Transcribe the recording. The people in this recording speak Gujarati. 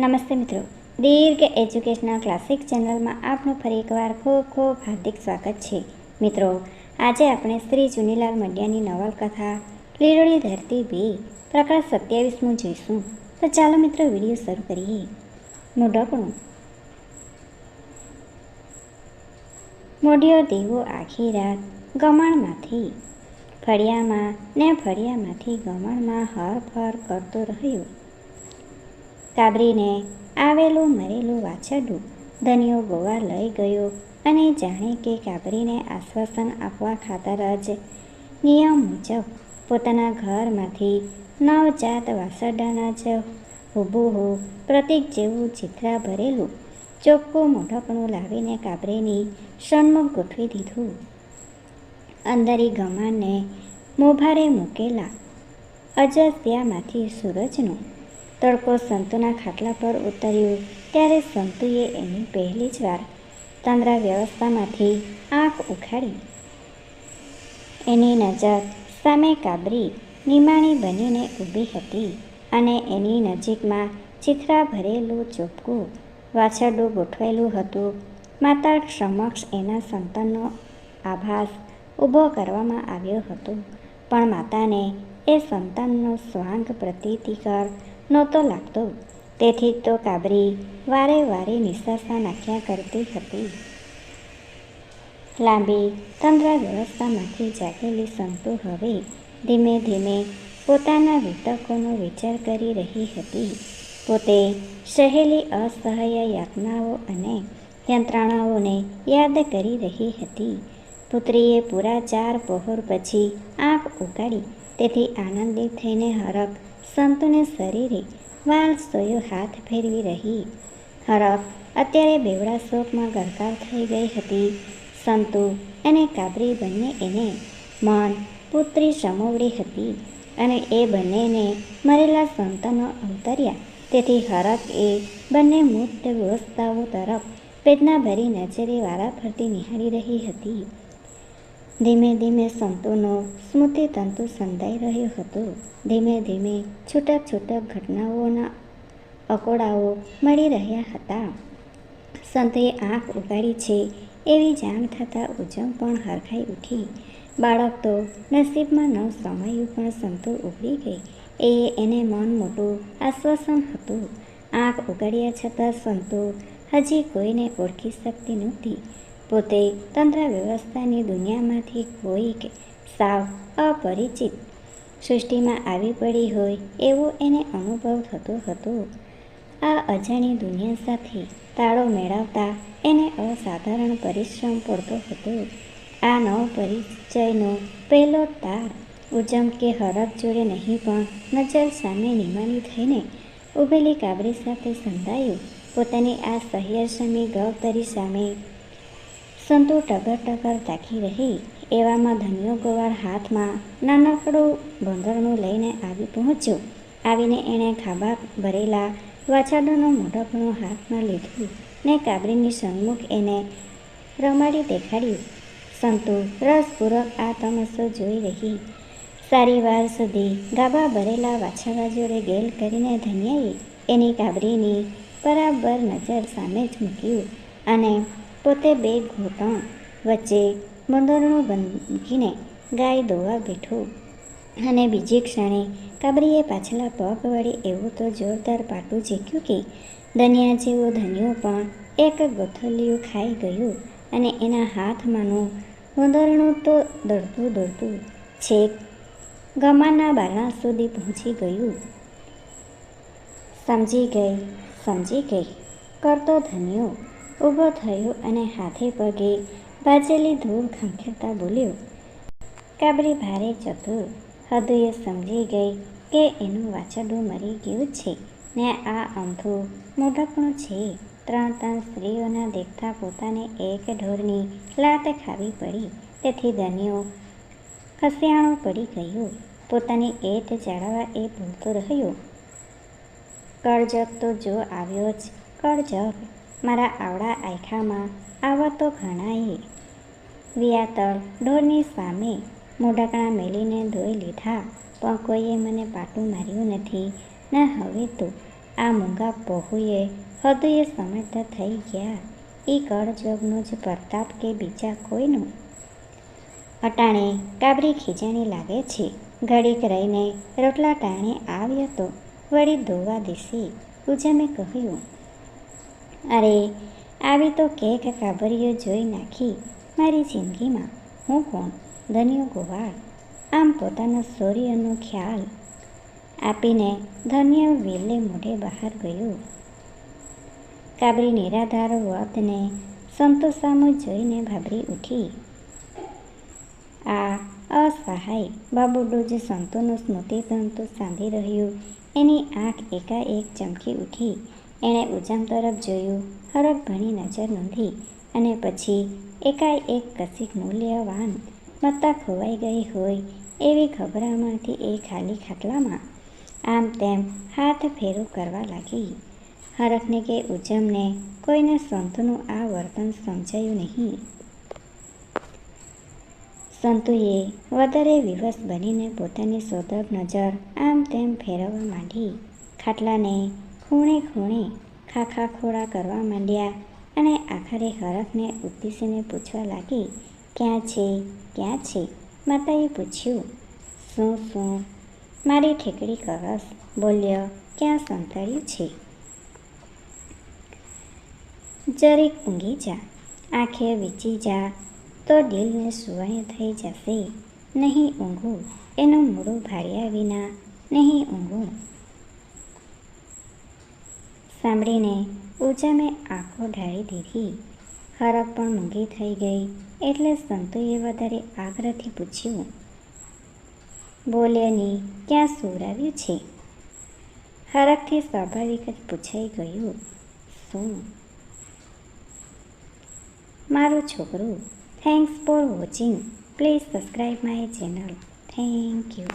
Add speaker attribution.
Speaker 1: નમસ્તે મિત્રો. દીર્ઘ એજ્યુકેશનલ ક્લાસિક ચેનલમાં આપનું ફરી એકવાર ખૂબ ખૂબ હાર્દિક સ્વાગત છે. મિત્રો, આજે આપણે શ્રી ચુનીલાલ મડિયાની નવલકથા, લીલોડી ધરતી બે, પ્રકરણ સત્યાવીસમું જોઈશું. તો ચાલો મિત્રો, વીડિયો શરૂ કરીએ. મોઢકણું. મોઢિયો દેવો આખી રાત ગમણમાંથી. ફળિયામાં ને ફળિયામાંથી ગમણમાં હર ફર કરતો રહ્યો. કાબરીને આવેલું મરેલું વાછરડું ધનિયો ગોવા લઈ ગયો અને જાણે કે કાબરીને આશ્વાસન આપવા ખાતર જ નિયમ મુજબ પોતાના ઘરમાંથી નવજાત વાસરડાના જ હુબુહુ પ્રતીક જેવું ચિત્રા ભરેલું ચોખ્ખું મોઢકણું લાવીને કાબરેની સન્મુખ ગોઠવી દીધું. અંદરી ગમાને મોભારે મૂકેલા અજસ્યામાંથી સૂરજનો તડકો સંતુના ખાટલા પર ઉતર્યો. ત્યારે સંતુએ એની પહેલી જ વાર તંદ્રા વ્યવસ્થામાંથી આંખ ઉખાડી. એની નજર સામે કાબરી નિમાણી બનીને ઊભી હતી અને એની નજીકમાં ચિત્રા ભરેલું ચોપકું વાછરડું ગોઠવેલું હતું. માતા સમક્ષ એના સંતાનનો આભાસ ઊભો કરવામાં આવ્યો હતો. પણ માતાને એ સંતાનનો સ્વાંગ પ્રતીતિકર નહોતો લાગતો. તેથી તો કાબરી વારે વારે નિશાસા નાખ્યા કરતી હતી. લાંબી તંત્ર વ્યવસ્થામાંથી જાગેલી સંતુ હવે ધીમે ધીમે પોતાના વિતકોનો વિચાર કરી રહી હતી. પોતે સહેલી અસહાય યાતનાઓ અને યંત્રણાઓને યાદ કરી રહી હતી. પુત્રીએ પૂરા ચાર પહોર પછી આંખ ઉગાડી, તેથી આનંદિત થઈને હરખ સંતુને શરીરે વાલ સોયો હાથ ફેરવી રહી. હરફ અત્યારે બેવડા શોકમાં ગરકાર થઈ ગઈ હતી. સંતુ અને કાબરી બંને એને મન પુત્રી સમોવડી હતી અને એ બંનેને મરેલા સંતાનો અવતર્યા. તેથી હરફ એ બંને મુક્ત વ્યવસ્થાઓ તરફ વેદનાભરી નજરે વારાફરતી નિહાળી રહી હતી. ધીમે ધીમે સંતોનો સ્મૃતિ તંતુ સંધાઈ રહ્યો હતો. ધીમે ધીમે છૂટક છૂટક ઘટનાઓના અકોડાઓ મળી રહ્યા હતા. સંતોએ આંખ ઉગાડી છે એવી જાણ થતાં ઉજમ પણ હરખાઈ ઉઠી. બાળક તો નસીબમાં ન સમાયું પણ સંતો ઉભરી ગઈ. એ એને મન મોટું આશ્વાસન હતું. આંખ ઉગાડ્યા છતાં સંતો હજી કોઈને ઓળખી શકતી નહોતી. પોતે તંત્ર વ્યવસ્થાની દુનિયામાંથી કોઈક સાવ અપરિચિત સૃષ્ટિમાં આવી પડી હોય એવો એને અનુભવ થતો હતો. આ અજાણી દુનિયા સાથે તાળો મેળવતા એને અસાધારણ પરિશ્રમ પડતો હતો. આ નવ પરિચયનો પહેલો તાર ઉજમ કે હરફ જોડે નહીં પણ નજર સામે નિમાની થઈને ઊભેલી કાબરી સાથે સંધાયું. પોતાની આ સહ્યર્ષમી ગવતરી સામે સંતો ટગર ટગર તાકી રહી, એવામાં ધન્યો ગોવાળ હાથમાં નાનકડું બંદરનું લઈને આવી પહોંચ્યો. આવીને એણે ખાબા ભરેલા વાછાડાનો મોઢકણું હાથમાં લીધું ને કાબરીની સન્મુખ એને રમાડી દેખાડ્યું. સંતો, રસપૂર્વક આ તમસો જોઈ રહી. સારી વાર સુધી ગાબા ભરેલા વાછરડા જોડે ગેલ કરીને ધન્યાએ એની કાબરીની બરાબર નજર સામે જ મૂક્યું અને પોતે બે ઘૂંટણ વચ્ચે બંદરનું બંધીને ગાય દોવા બેઠો. અને બીજી ક્ષણે કાબરીએ પાછલા પગ વળી એવું તો જોરદાર પાટું ઝીક્યું કે દનિયા જેવો ધનિયો પણ એક ગોથલિયું ખાઈ ગયું અને એના હાથમાંનું વંદરણું તો દોડતું દોડતું છેક ગમાના બારણા સુધી પહોંચી ગયું. સમજી ગઈ સમજી ગઈ, કરતો ધન્યો ઊભો થયો અને હાથે પગે બાજેલી ધૂળ ખંખેરતા બોલ્યો, કાબરી ભારે ચતુર હદુએ સમજી ગઈ કે એનું વાછરડું મરી ગયું છે. ને આ અમથું મોઢકણું છે. ત્રણ ત્રણ સ્ત્રીઓના દેખતા પોતાને એક ઢોરની લાત ખાવી પડી. તેથી ધન્યો ખસિયાણું પડી ગયું. પોતાની એટ જાળવવા એ ભૂલતો રહ્યો. કળજગ તો જો આવ્યો જ કળજગ મારા આવડા આયખામાં આવા તો ઘણાએ વિયાતળ ઢોરની સામે મોઢાકણા મેલીને ધોઈ લીધા, પણ કોઈએ મને પાટું માર્યું નથી. ને, હવે તો આ મૂંગા પહોએ હૃદયે સમજતા થઈ ગયા. એ કળજોગનો જ પ્રતાપ કે બીજા કોઈનો? અટાણે કાબરી ખીજાણી લાગે છે. ઘડીક રહીને રોટલા ટાણે આવ્યો તો વળી ધોવા દિશે. ઉજામે કહ્યું અરે, આવી તો કેક કાબરીઓ જોઈ નાખી મારી જિંદગીમાં. હું કોણ? ધન્યો ગોવાળ આમ પોતાના શૌર્યનો ખ્યાલ આપીને ધન્ય વેલે મોઢે બહાર ગયું. કાબરી નિરાધાર વતને સંતોષામાં જોઈને ભાભરી ઉઠી. આ અસહાય બાબુડો જે સંતોનું સ્મૃતિતંતુ સાંધી રહ્યું, એની આંખ એકાએક ચમકી ઉઠી. એણે ઉજામ તરફ જોયું. હરખ ભણી નજર નોંધી અને પછી એકાએક કશીક મૂલ્યવાન મત્તા ખોવાઈ ગઈ હોય એવી ખબરામાંથી એ ખાલી ખાટલામાં આમ તેમ હાથ ફેરો કરવા લાગી. હરખને કે ઉજમને કોઈને સંતનું આ વર્તન સમજાયું નહીં. સંતુએ વધારે વિવશ બનીને પોતાની સોદબ નજર આમ તેમ ફેરવવા માંડી. ખાટલાને ખૂણે ખૂણે ખાખા ખોળા કરવા માંડ્યા અને આખરે હરખને ઉદ્દેશીને પૂછવા લાગી, ક્યાં છે? ક્યાં છે? માતાએ પૂછ્યું, શું શું? મારી ઠેકડી કરસ બોલ્યો, ક્યાં સંતાડ્યું છે? જરીક ઊંઘી જા, આંખે વીચી જા, તો દિલને સુવાય થઈ જશે. નહીં ઊંઘું એનું મૂળું ભાર્યા વિના, નહીં ઊંઘું સાંભળીને ઉજામે આંખો ઢાળી દીધી. હરક પણ મૂંગી થઈ ગઈ. એટલે સંતોએ વધારે આગ્રહથી પૂછ્યું, બોલ્યાની, ક્યાં સુવરાવ્યું છે? હરકથી સ્વાભાવિક જ પૂછાઈ ગયું, શું? મારું છોકરું thanks for watching please subscribe my channel thank you